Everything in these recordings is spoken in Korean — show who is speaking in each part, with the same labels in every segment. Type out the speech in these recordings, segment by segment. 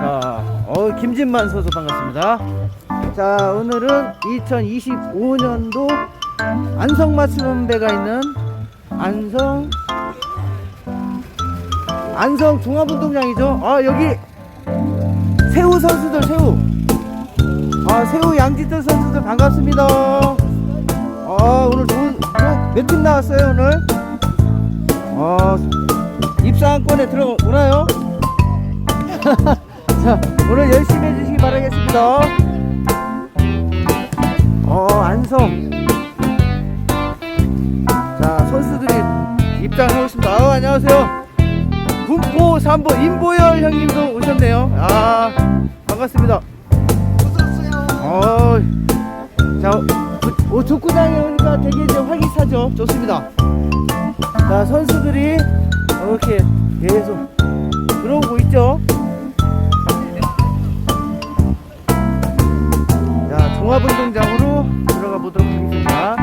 Speaker 1: 자, 어, 김진만 선수 반갑습니다. 자, 오늘은 2025년도 안성 맞춤배가 있는 안성 안성 종합운동장이죠. 아, 여기 새우 선수들 새우. 아, 새우 양지들 선수들 반갑습니다. 아, 오늘 좋은 몇 팀 나왔어요, 오늘? 아, 입상권에 들어오나요? 자, 오늘 열심히 해주시기 바라겠습니다. 어, 안성. 자, 선수들이 입장하고 있습니다. 아, 안녕하세요. 군포 3보 임보열 형님도 오셨네요. 아, 반갑습니다. 어, 자, 어, 어, 족구장에 오니까 되게 좀 활기차죠. 좋습니다. 자, 선수들이 이렇게 계속 들어오고 있죠. 자, 종합운동장으로 들어가 보도록 하겠습니다.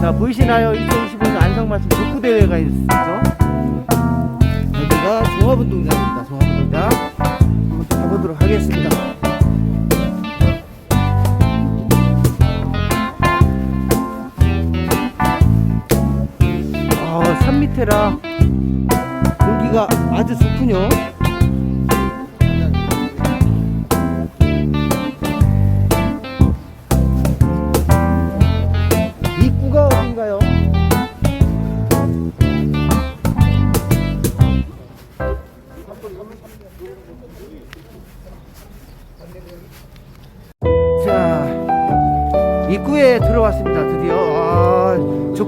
Speaker 1: 자, 보이시나요? 2025년 안성맞춤 족구대회가 있죠. 여기가 종합운동장입니다. 종합운동장. 한번 가보도록 하겠습니다. 아, 산 밑에라 공기가 아주 좋군요.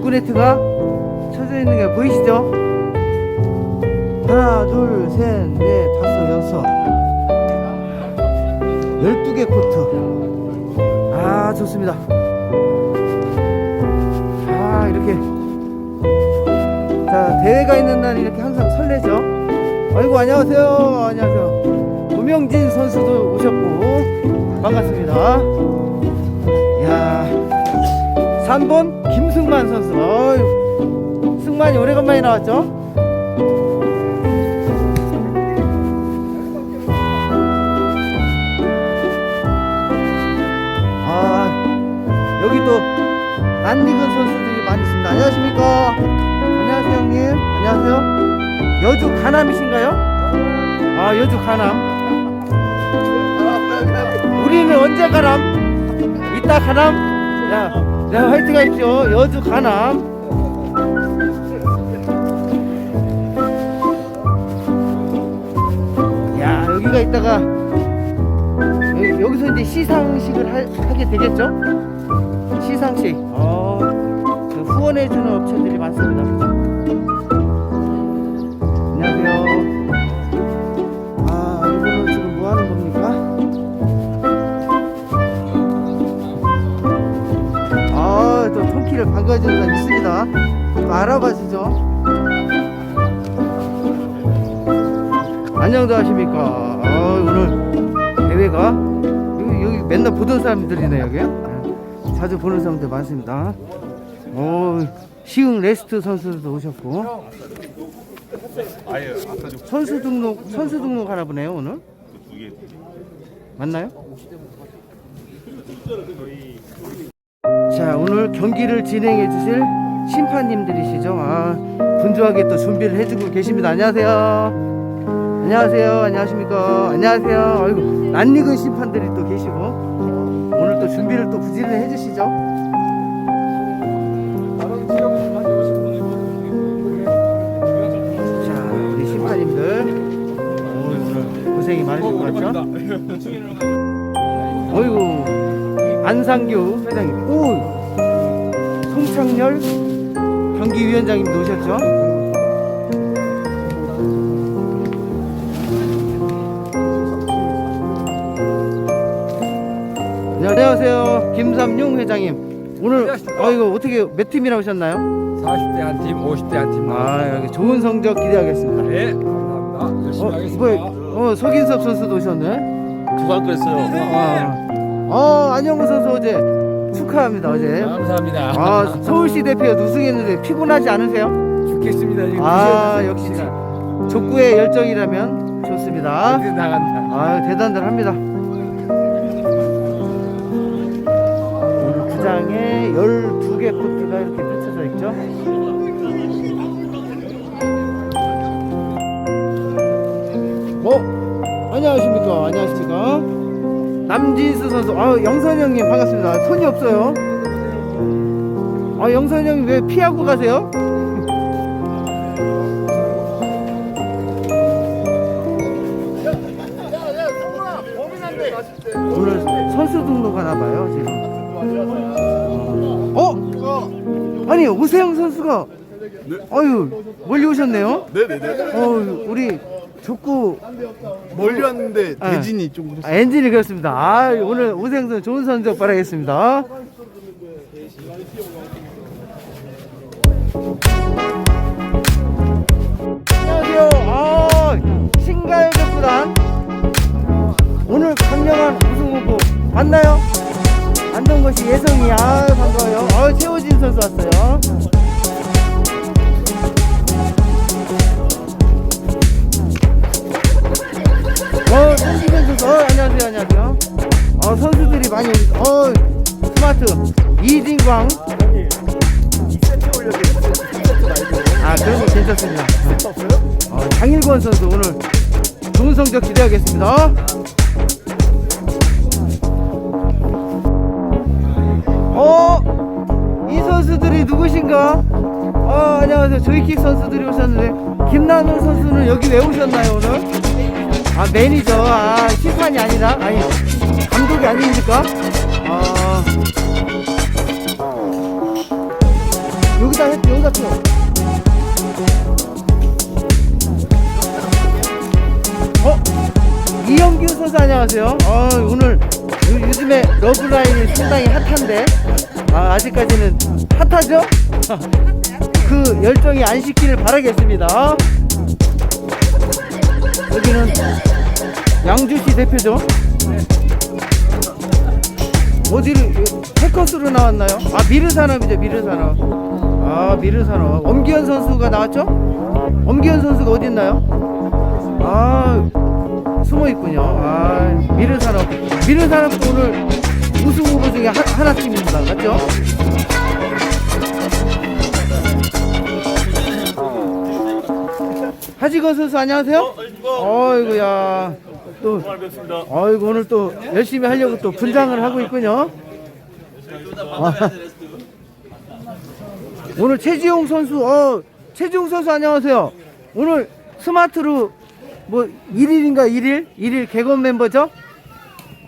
Speaker 1: 구 네트가 쳐져 있는 게 보이시죠? 하나, 둘, 셋, 넷, 다섯, 여섯, 열두 개 코트. 아, 좋습니다. 아, 이렇게. 자, 대회가 있는 날 이렇게 항상 설레죠? 아이고, 안녕하세요. 안녕하세요. 도명진 선수도 오셨고, 반갑습니다. 야 3번 김승만 선수. 어휴, 승만이 오래간만에 나왔죠? 아, 여기 또 낯익은 선수들이 많이 있습니다. 안녕하십니까? 안녕하세요, 형님. 안녕하세요. 여주 가남이신가요? 아, 여주 가남. 우리는 언제 가남? 이따 가남? 자, 자 화이팅 하십시오. 여주 가남. 야, 여기가 있다가 여기, 여기서 이제 시상식을 하, 하게 되겠죠? 시상식. 어, 그 후원해주는 업체들이 많습니다. 키를 반가워주는 사람 있습니다. 또 알아봐 주죠. 안녕도 하십니까? 아, 오늘 대회가 여기, 여기 맨날 보던 사람들이네 여기. 아, 자주 보는 사람들 많습니다. 오, 시흥 레스트 선수들도 오셨고. 선수 등록 선수 등록 하나 보네요 오늘. 맞나요? 자 오늘 경기를 진행해 주실 심판님들이시죠. 아 분주하게 또 준비를 해주고 계십니다. 안녕하세요. 안녕하세요. 안녕하십니까. 안녕하세요. 아이고 낯익은 심판들이 또 계시고 오늘 또 준비를 또 부지런히 해주시죠. 자 우리 심판님들 오, 오늘 고생이 많으실 것 같죠? 안상규 회장님 오 송창렬 경기위원장님 오셨죠? 네, 안녕하세요 김삼용 회장님 오늘
Speaker 2: 안녕하십니까.
Speaker 1: 어 이거 어떻게 몇 팀이나 오셨나요?
Speaker 2: 40대 한 팀, 50대 한 팀.
Speaker 1: 아 여기 좋은 성적 기대하겠습니다
Speaker 2: 네, 감사합니다. 열심히
Speaker 1: 어,
Speaker 2: 하겠습니다.
Speaker 1: 뭐, 어 석인섭 선수도 오셨네
Speaker 3: 누가 그랬어요?
Speaker 1: 아, 어 안영구 선수 어제 축하합니다 어제
Speaker 2: 감사합니다.
Speaker 1: 아 서울시 대표 우승했는데 피곤하지 않으세요?
Speaker 2: 죽겠습니다. 지금
Speaker 1: 아 역시
Speaker 2: 진짜.
Speaker 1: 족구의 열정이라면 좋습니다.
Speaker 2: 어디 나간다.
Speaker 1: 아 대단들 합니다. 구장에 12개 코트가 이렇게 펼쳐져 있죠. 어? 안녕하십니까? 안녕하십니까? 남진수 선수. 아, 영선 형님 반갑습니다. 손이 없어요. 아, 영선 형님 왜 피하고 가세요? 오늘 선수 등록하나 봐요, 지금. 어? 아니, 오세영 선수가 아유, 멀리 오셨네요.
Speaker 3: 네네네.
Speaker 1: 어, 우리 족구
Speaker 3: 멀리 왔는데
Speaker 1: 아.
Speaker 3: 대진이 좀
Speaker 1: 아, 엔진이 그렇습니다. 아, 오늘 선수 좋은 선수 바라겠습니다. 안녕하세요. 아, 신가요 족구단 오늘 강력한 우승 후보 맞나요? 안동것이 예성이 아 반가워요. 아, 최호진 선수 왔어요. 어, 손지현 선수, 어, 안녕하세요, 안녕하세요. 어, 선수들이 많이 어, 스마트, 이진광. 아, 그런 거 괜찮습니다. 어, 장일권 선수, 오늘 좋은 성적 기대하겠습니다. 어, 이 선수들이 누구신가? 어, 안녕하세요. 조이킥 선수들이 오셨는데, 김나노 선수는 여기 왜 오셨나요, 오늘? 아 매니저 아 심판이 아니라 아니 감독이 아닙니까? 아 여기다 했 여기다 펴. 어 이영규 선수 안녕하세요. 어 오늘 요, 요즘에 러브라인이 상당히 핫한데 아 아직까지는 핫하죠? 그 열정이 안 식기를 바라겠습니다. 여기는 양주시 대표죠. 어디로 해커스로 나왔나요? 아 미르산업이죠 미르산업. 아 미르산업. 엄기현 선수가 나왔죠? 엄기현 선수가 어디 있나요? 아 숨어 있군요. 아 미르산업. 미르산업도 오늘 우승 후보 중에 하, 하나 팀입니다. 맞죠? 하지건 선수 안녕하세요. 어이구야. 또 어이구 오늘 또 열심히 하려고 또 분장을 하고 있군요. 아, 오늘 최지용 선수 어 최지용 선수 안녕하세요. 오늘 스마트로 뭐 1일인가 1일 1일 개건 멤버죠?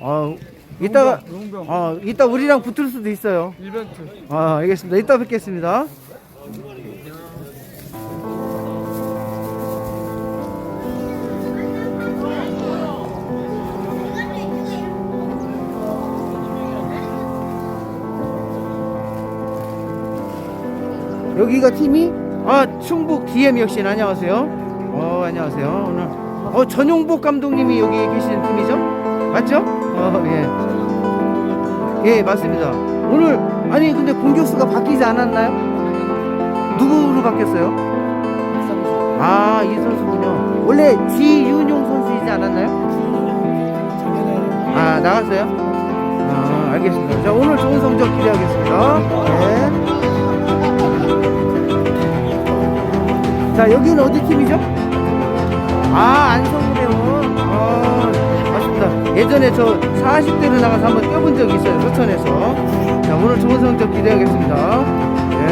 Speaker 1: 어 이따가 어 이따 우리랑 붙을 수도 있어요.
Speaker 2: 이벤트.
Speaker 1: 아 알겠습니다. 이따 뵙겠습니다. 여기가 팀이 아 충북 DM 역시 안녕하세요. 어 안녕하세요. 오늘 어 전용복 감독님이 여기 계시는 팀이죠? 맞죠? 어 예. 예 맞습니다. 오늘 아니 근데 공격수가 바뀌지 않았나요? 누구로 바뀌었어요? 아 이 선수군요. 원래 지윤용 선수이지 않았나요? 아 나갔어요? 아 알겠습니다. 자 오늘 좋은 성적 기대하겠습니다. 네. 자 여기는 어디 팀이죠? 아 안성우대원 아 맞습니다 예전에 저 40대로 나가서 한번 뛰어본 적이 있어요 서천에서 자 오늘 좋은 성적 기대하겠습니다 예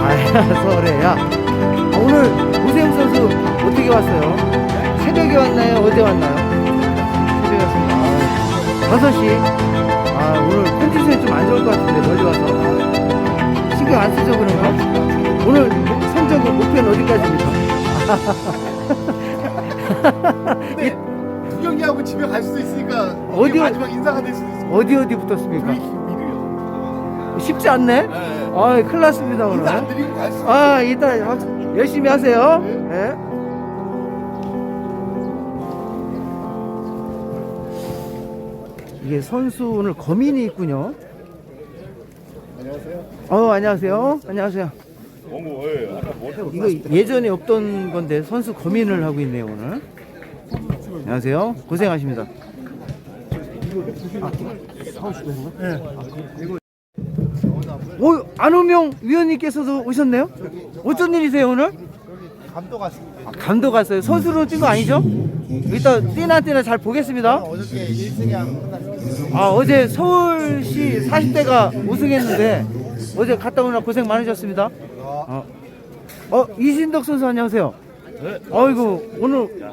Speaker 1: 아야 서울에야 오늘 우세웅 선수 어떻게 왔어요? 새벽에 왔나요? 어제 왔나요? 새벽에 왔습니다 아, 5시 아 오늘 컨디션이 좀 안 좋을 것 같은데 멀리 와서 신경 안 쓰죠 그런가? 오늘 목- 성적은 목표는 어디까지입니까?
Speaker 3: 근데 구경기하고 집에 갈 수도 있으니까
Speaker 1: 어디-
Speaker 3: 마지막 인사가 될 수도 있어.
Speaker 1: 어디 어디 붙었습니까? 쉽지 않네?
Speaker 3: 네.
Speaker 1: 아 큰일 났습니다 오늘
Speaker 3: 안 드리고 갈 수.
Speaker 1: 아 이따 학- 열심히 하세요 네. 이게 선수 오늘 거민이 있군요
Speaker 3: 안녕하세요.
Speaker 1: 어 안녕하세요 안녕하세요 이거 예전에 없던 건데 선수 고민을 하고 있네요 오늘. 안녕하세요. 고생하십니다. 오 안호명 위원님께서도 오셨네요. 어쩐 일이세요 오늘?
Speaker 3: 감독 왔습니다.
Speaker 1: 아, 감독 왔어요. 선수로 뛴 거 아니죠? 이따 뛰나 뛰나 잘 보겠습니다.
Speaker 3: 어저께 1승이 끝났습니다.
Speaker 1: 아 어제 서울시 40대가 우승했는데 어제 갔다 오느라 고생 많으셨습니다. 어, 어 이신덕 선수 안녕하세요. 네. 어이구 오늘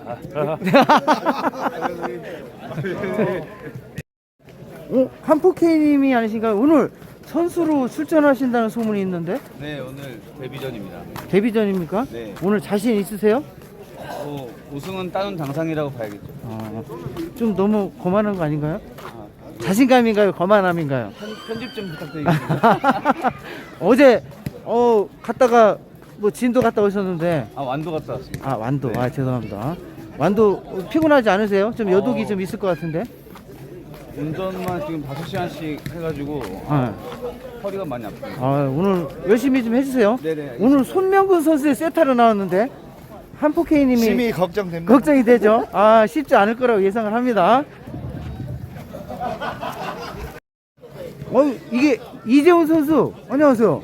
Speaker 1: 어, 한포케이님이 아니신가요? 오늘 선수로 출전하신다는 소문이 있는데
Speaker 4: 네, 오늘 데뷔전입니다.
Speaker 1: 데뷔전입니까?
Speaker 4: 네.
Speaker 1: 오늘 자신 있으세요?
Speaker 4: 뭐 우승은 따는 당상이라고 봐야겠죠.
Speaker 1: 어, 좀 너무 거만한 거 아닌가요?
Speaker 4: 아,
Speaker 1: 자신감인가요? 거만함인가요?
Speaker 4: 편, 편집 좀 부탁드리겠습니다.
Speaker 1: 어제 어 갔다가 뭐 진도 갔다 오셨는데
Speaker 4: 아, 완도 갔다 왔습니다.
Speaker 1: 아 완도
Speaker 4: 네.
Speaker 1: 아 죄송합니다 완도 피곤하지 않으세요? 좀 여독이
Speaker 4: 어.
Speaker 1: 좀 있을 것 같은데
Speaker 4: 운전만 지금 5시간씩 해가지고
Speaker 1: 아,
Speaker 4: 허리가 많이 아픕니다.
Speaker 1: 아, 오늘 열심히 좀 해주세요
Speaker 4: 네네, 알겠습니다.
Speaker 1: 오늘 손명근 선수의 세타로 나왔는데 한포케이님이
Speaker 3: 심히 걱정됩니다.
Speaker 1: 걱정이 되죠 아 쉽지 않을 거라고 예상을 합니다 어 이게 이재훈 선수 안녕하세요